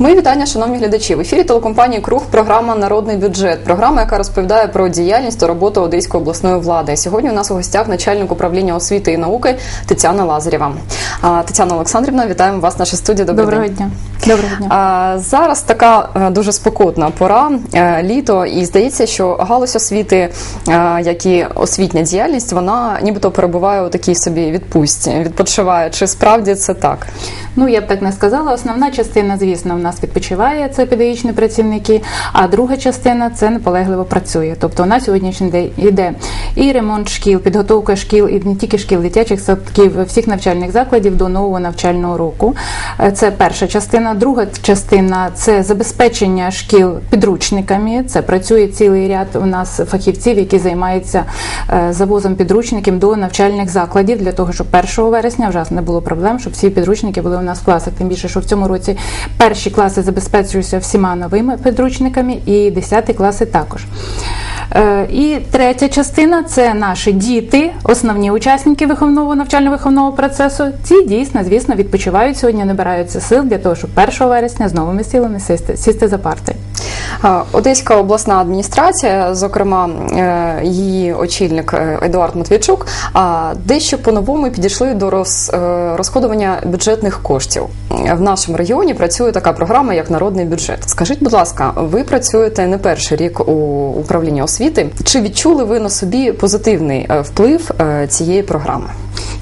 Мої вітання, шановні глядачі. В ефірі телекомпанії Круг програма Народний бюджет. Програма, яка розповідає про діяльність та роботу Одеської обласної влади. Сьогодні у нас у гостях начальник управління освіти і науки Тетяна Лазарєва. Тетяна Олександрівна, вітаємо вас в нашій студії. Добрий Доброго день. дня. Доброго дня. А, зараз така е, дуже спекотна пора, е, літо, і здається, що галузь освіти, е, як і освітня діяльність, вона нібито перебуває у такій собі відпустці, відпочиває. Чи справді це так? Ну я б так не сказала. Основна частина, звісно, в нас відпочиває це педагогічні працівники, а друга частина це наполегливо працює. Тобто на сьогоднішній день йде і ремонт шкіл, підготовка шкіл, і не тільки шкіл, дитячих садків, всіх навчальних закладів до нового навчального року. Це перша частина. Друга частина це забезпечення шкіл підручниками. Це працює цілий ряд у нас фахівців, які займаються е, завозом підручників до навчальних закладів для того, щоб 1 вересня вже не було проблем, щоб всі підручники були у нас в класах. Тим більше, що в цьому році перші класи забезпечуються всіма новими підручниками, і 10 класи також. Е, І третя частина це наші діти, основні учасники виховного навчально-виховного процесу. Ці дійсно, звісно, відпочивають сьогодні, набираються сил для того, щоб 1 вересня з новими силами сісти, сісти за парти. Одеська обласна адміністрація, зокрема е, її очільник е, Едуард Матвійчук, а, дещо по-новому підійшли до роз, е, розходування бюджетних коштів. В нашому регіоні працює така програма, як народний бюджет. Скажіть, будь ласка, ви працюєте не перший рік у управлінні освіти. Чи відчули ви на собі позитивний е, вплив е, цієї програми?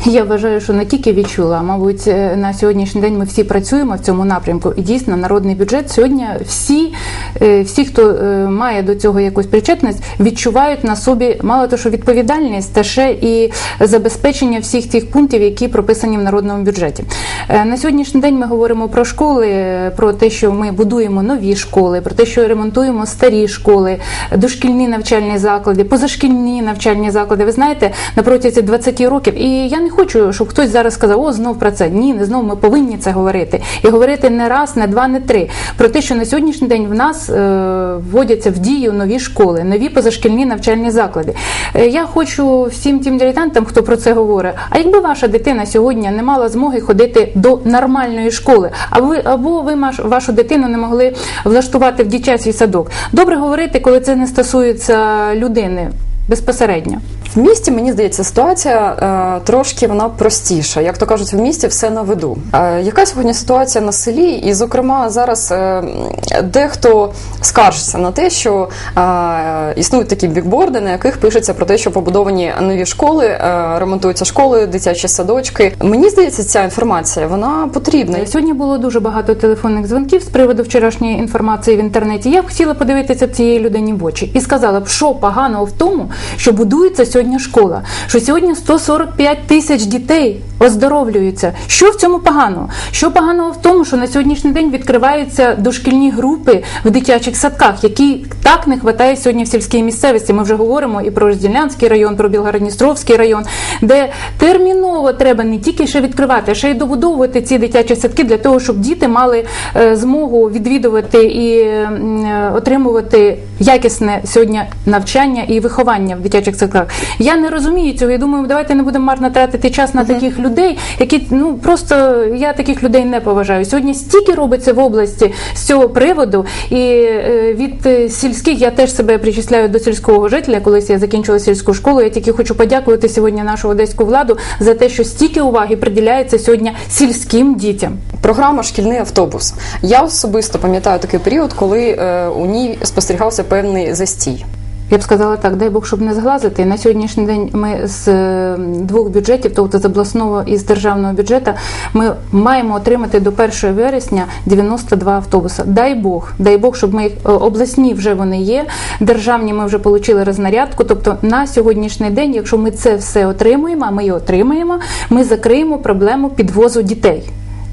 Я вважаю, що не тільки відчула, а мабуть, е, на сьогоднішній день ми всі працюємо в цьому напрямку. І дійсно, народний бюджет сьогодні всі, е, всі, хто е, має до цього якусь причетність, відчувають на собі мало того, що відповідальність, та ще і забезпечення всіх тих пунктів, які прописані в народному бюджеті. На сьогоднішній день ми говоримо про школи, про те, що ми будуємо нові школи, про те, що ремонтуємо старі школи, дошкільні навчальні заклади, позашкільні навчальні заклади. Ви знаєте, на протязі 20 років. І я не хочу, щоб хтось зараз сказав, о, знов про це. Ні, не знов ми повинні це говорити. І говорити не раз, не два, не три. Про те, що на сьогоднішній день в нас е, вводяться в дію нові школи, нові позашкільні навчальні заклади. Е, я хочу всім тим дилетантам, хто про це говорить. А якби ваша дитина сьогодні не мала змоги ходити до нормальної школи, а ви або ви маш- вашу дитину не могли влаштувати в дитячий садок. Добре говорити, коли це не стосується людини безпосередньо. В місті мені здається, ситуація е, трошки вона простіша. Як то кажуть, в місті все на виду. Е, яка сьогодні ситуація на селі? І, зокрема, зараз е, дехто скаржиться на те, що існують такі бікборди, на яких пишеться про те, що побудовані нові школи, ремонтуються школи, дитячі садочки. Мені здається, ця інформація вона потрібна. Сьогодні було дуже багато телефонних дзвонків з приводу вчорашньої інформації в інтернеті. Я б хотіла подивитися цієї людині в очі і сказала б, що поганого в тому, що будується сьогодні школа, що сьогодні 145 тисяч дітей оздоровлюються. Що в цьому поганого? Що поганого в тому, що на сьогоднішній день відкриваються дошкільні групи в дитячих садках, які так не вистачає сьогодні в сільській місцевості. Ми вже говоримо і про Розділянський район, про Білгородністровський район, де терміново треба не тільки ще відкривати, а ще й добудовувати ці дитячі садки для того, щоб діти мали е, змогу відвідувати і е, отримувати якісне сьогодні навчання і виховання в дитячих садках. Я не розумію цього. Я думаю, давайте не будемо марно тратити час на таких людей, які ну просто я таких людей не поважаю. Сьогодні стільки робиться в області з цього приводу, і е, від е, сільських я теж себе причисляю до сільського жителя. Колись я закінчила сільську школу. Я тільки хочу подякувати сьогодні нашу одеську владу за те, що стільки уваги приділяється сьогодні сільським дітям. Програма Шкільний автобус. Я особисто пам'ятаю такий період, коли е, у ній спостерігався певний застій. Я б сказала так, дай Бог, щоб не зглазити. На сьогоднішній день ми з е, двох бюджетів, тобто з обласного і з державного бюджету, ми маємо отримати до 1 вересня 92 автобуси. Дай Бог, дай Бог, щоб ми їх е, обласні вже вони є. Державні ми вже отримали рознарядку. Тобто на сьогоднішній день, якщо ми це все отримуємо, а ми її отримаємо, ми закриємо проблему підвозу дітей.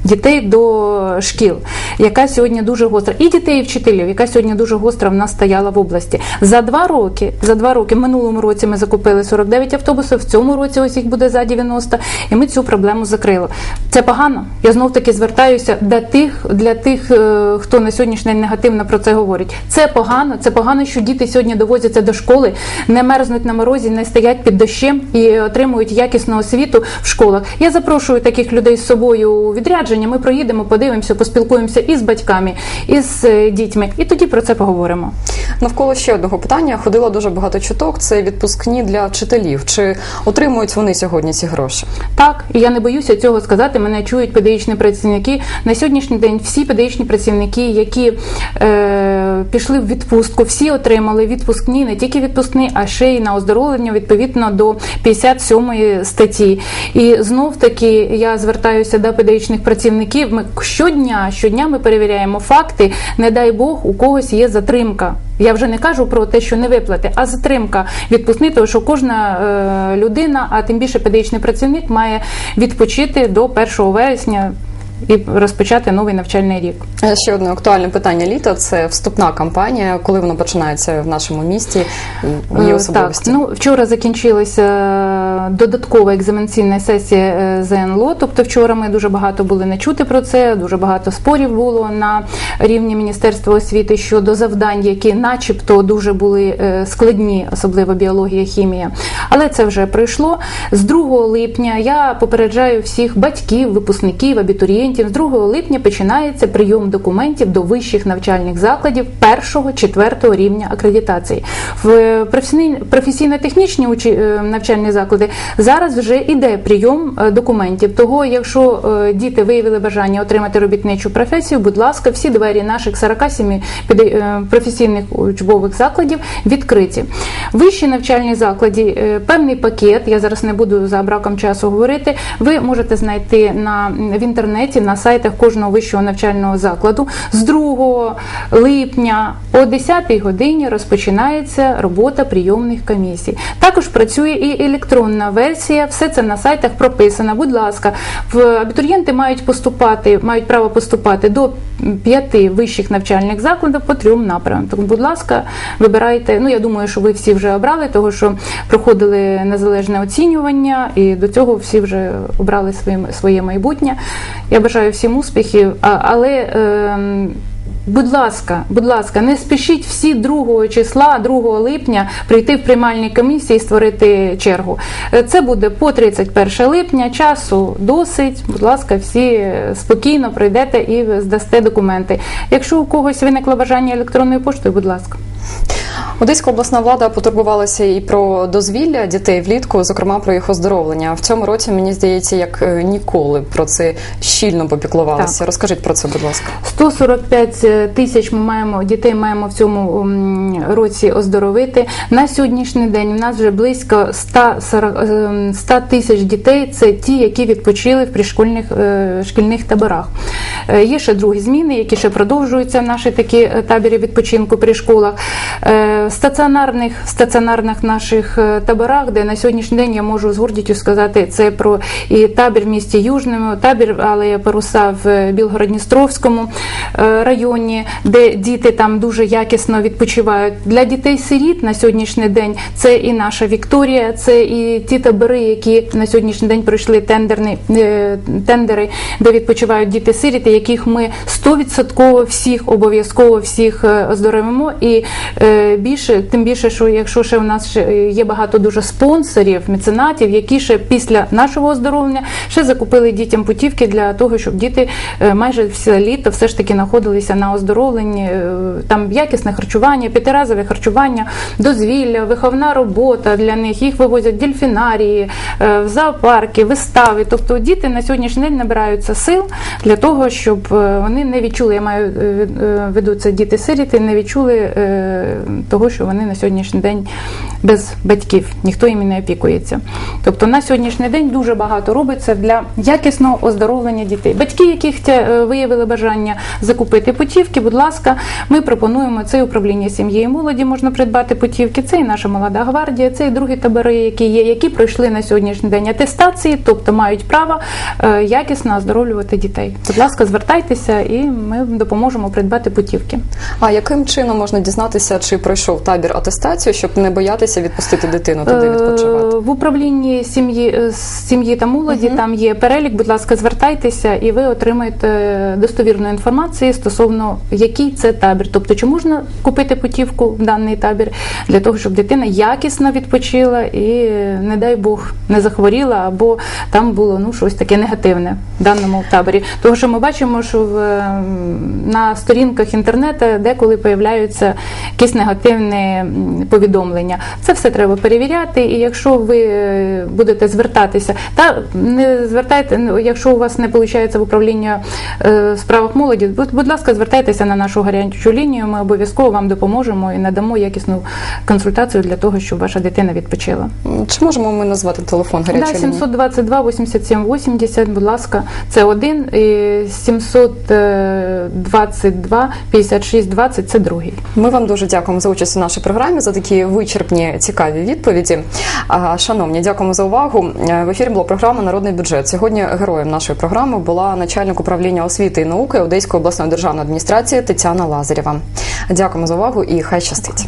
Дітей до шкіл, яка сьогодні дуже гостра, і дітей, і вчителів, яка сьогодні дуже гостра в нас стояла в області. За два роки, за два роки, минулому році ми закупили 49 автобусів, в цьому році ось їх буде за 90, і ми цю проблему закрили. Це погано. Я знов таки звертаюся для тих, для тих, е, хто на сьогоднішній день негативно про це говорить. Це погано. Це погано, що діти сьогодні довозяться до школи, не мерзнуть на морозі, не стоять під дощем і отримують якісну освіту в школах. Я запрошую таких людей з собою у відрядження. Розпорядження. Ми проїдемо, подивимося, поспілкуємося і з батьками, і з е, дітьми, і тоді про це поговоримо. Навколо ще одного питання ходило дуже багато чуток. Це відпускні для вчителів. Чи отримують вони сьогодні ці гроші? Так, і я не боюся цього сказати. Мене чують педагогічні працівники. На сьогоднішній день всі педагогічні працівники, які е, пішли в відпустку, всі отримали відпускні, не тільки відпускні, а ще й на оздоровлення відповідно до 57 статті. І знов таки я звертаюся до педагогічних працівників. Ми щодня, щодня ми перевіряємо факти. Не дай Бог, у когось є затримка. Я вже не кажу про те, що не виплати, а затримка відпускни, тому що кожна е, людина, а тим більше педагогічний працівник, має відпочити до 1 вересня і розпочати новий навчальний рік. Е, Ще одне актуальне питання літа це вступна кампанія. Коли вона починається в нашому місті? Є Е, особливості? Так, ну вчора закінчилася додаткова екзаменаційна сесія е, ЗНЛО. Тобто, вчора ми дуже багато були не чути про це. Дуже багато спорів було на рівні Міністерства освіти щодо завдань, які, начебто, дуже були складні, особливо біологія, хімія. Але це вже пройшло. З 2 липня я попереджаю всіх батьків, випускників, абітурієнтів. З 2 липня починається прийом документів до вищих навчальних закладів першого четвертого рівня акредитації. В професійно-технічні е, навчальні заклади зараз вже іде прийом е, документів. Того, якщо е, діти виявили бажання отримати робітничу професію, будь ласка, всі двері наших 47 педа- е, професійних учбових закладів відкриті. Вищі навчальні заклади, е, певний пакет, я зараз не буду за браком часу говорити. Ви можете знайти на в інтернеті на сайтах кожного вищого навчального закладу. З 2 липня о 10 годині розпочинається робота прийомних комісій. Також працює і електронна версія. Все це на сайтах прописано. Будь ласка, в абітурієнти мають поступати, мають право поступати до п'яти вищих навчальних закладів по трьом напрямам. Тому, будь ласка, вибирайте. Ну я думаю, що ви всі вже обрали, того що проходили незалежне оцінювання, і до цього всі вже обрали своє, своє майбутнє. Я бажаю всім успіхів, але. ем, Будь ласка, будь ласка, не спішіть всі 2 числа, 2 липня прийти в приймальні комісії і створити чергу. Е, Це буде по 31 липня. Часу досить. Будь ласка, всі спокійно прийдете і здасте документи. Якщо у когось виникло бажання електронною поштою, будь ласка. Одеська обласна влада потурбувалася і про дозвілля дітей влітку, зокрема про їх оздоровлення. В цьому році мені здається, як е, ніколи про це щільно попіклувалися. Розкажіть про це, будь ласка. 145 тисяч ми маємо дітей маємо в цьому році оздоровити. На сьогоднішній день у нас вже близько 140, ем, 100 тисяч дітей. Це ті, які відпочили в пришкольних е, шкільних таборах. Е, Є ще другі зміни, які ще продовжуються в наші такі е, таборі відпочинку при школах. Е, В стаціонарних стаціонарних наших е, таборах, де на сьогоднішній день я можу з гордістю сказати, це про і табір в місті Южному, табір Алея Паруса в Білгород-Дністровському е, районі, де діти там дуже якісно відпочивають. Для дітей-сиріт на сьогоднішній день це і наша Вікторія, це і ті табори, які на сьогоднішній день пройшли тендерні е, тендери, де відпочивають діти-сиріти, яких ми 100% всіх обов'язково всіх е, оздоровимо. І е, більше, тим більше, що якщо ще у нас ще є багато дуже спонсорів, меценатів, які ще після нашого оздоровлення ще закупили дітям путівки для того, щоб діти е, майже все літо все ж таки знаходилися на оздоровленні. Е, Там якісне харчування, п'ятиразове харчування, дозвілля, виховна робота для них. Їх вивозять дельфінарії, е, в зоопарки, вистави. Тобто діти на сьогоднішній день набираються сил для того, щоб вони не відчули, я маю ведуться діти-сиріти, не відчули е, того, що вони на сьогоднішній день без батьків, ніхто їм не опікується. Тобто на сьогоднішній день дуже багато робиться для якісного оздоровлення дітей. Батьки, які хтя- е, виявили бажання закупити путівки, будь ласка, ми пропонуємо це управління сім'ї і молоді можна придбати путівки. Це і наша молода гвардія, це і другі табори, які є, які пройшли на сьогоднішній день атестації, тобто мають право е, якісно оздоровлювати дітей. Будь ласка, звертайтеся, і ми допоможемо придбати путівки. А яким чином можна дізнатися, чи пройшов пройшов табір атестацію, щоб не боятися відпустити дитину туди відпочивати? Е, В управлінні сім'ї е, сім'ї та молоді там є перелік. Будь ласка, звертайтеся, і ви отримаєте достовірну інформацію стосовно який це табір. Тобто, чи можна купити путівку в даний табір для того, щоб дитина якісно відпочила і, не дай Бог, не захворіла, або там було ну щось таке негативне в даному таборі. Тому що ми бачимо, що в, е, на сторінках інтернету деколи появляються якісь негативні м, повідомлення. Це все треба перевіряти. І якщо ви е, будете звертатися, та не звертайте, ну, якщо у вас не виходить в управління е, справах молоді, будь, ласка, звертайтеся на нашу гарячу лінію. Ми обов'язково вам допоможемо і надамо якісну консультацію для того, щоб ваша дитина відпочила. Чи можемо ми назвати телефон гарячої лінії? 722 87 80, будь ласка, це один, і 722 56 20 це другий. Ми вам дуже дякуємо за участь у нашій програмі, за такі вичерпні цікаві відповіді. Шановні, дякуємо за увагу. В ефірі була програма Народний бюджет. Сьогодні героєм нашої програми була начальник управління освіти і науки Одеської обласної державної адміністрації Тетяна Лазарєва. Дякуємо за увагу і хай щастить.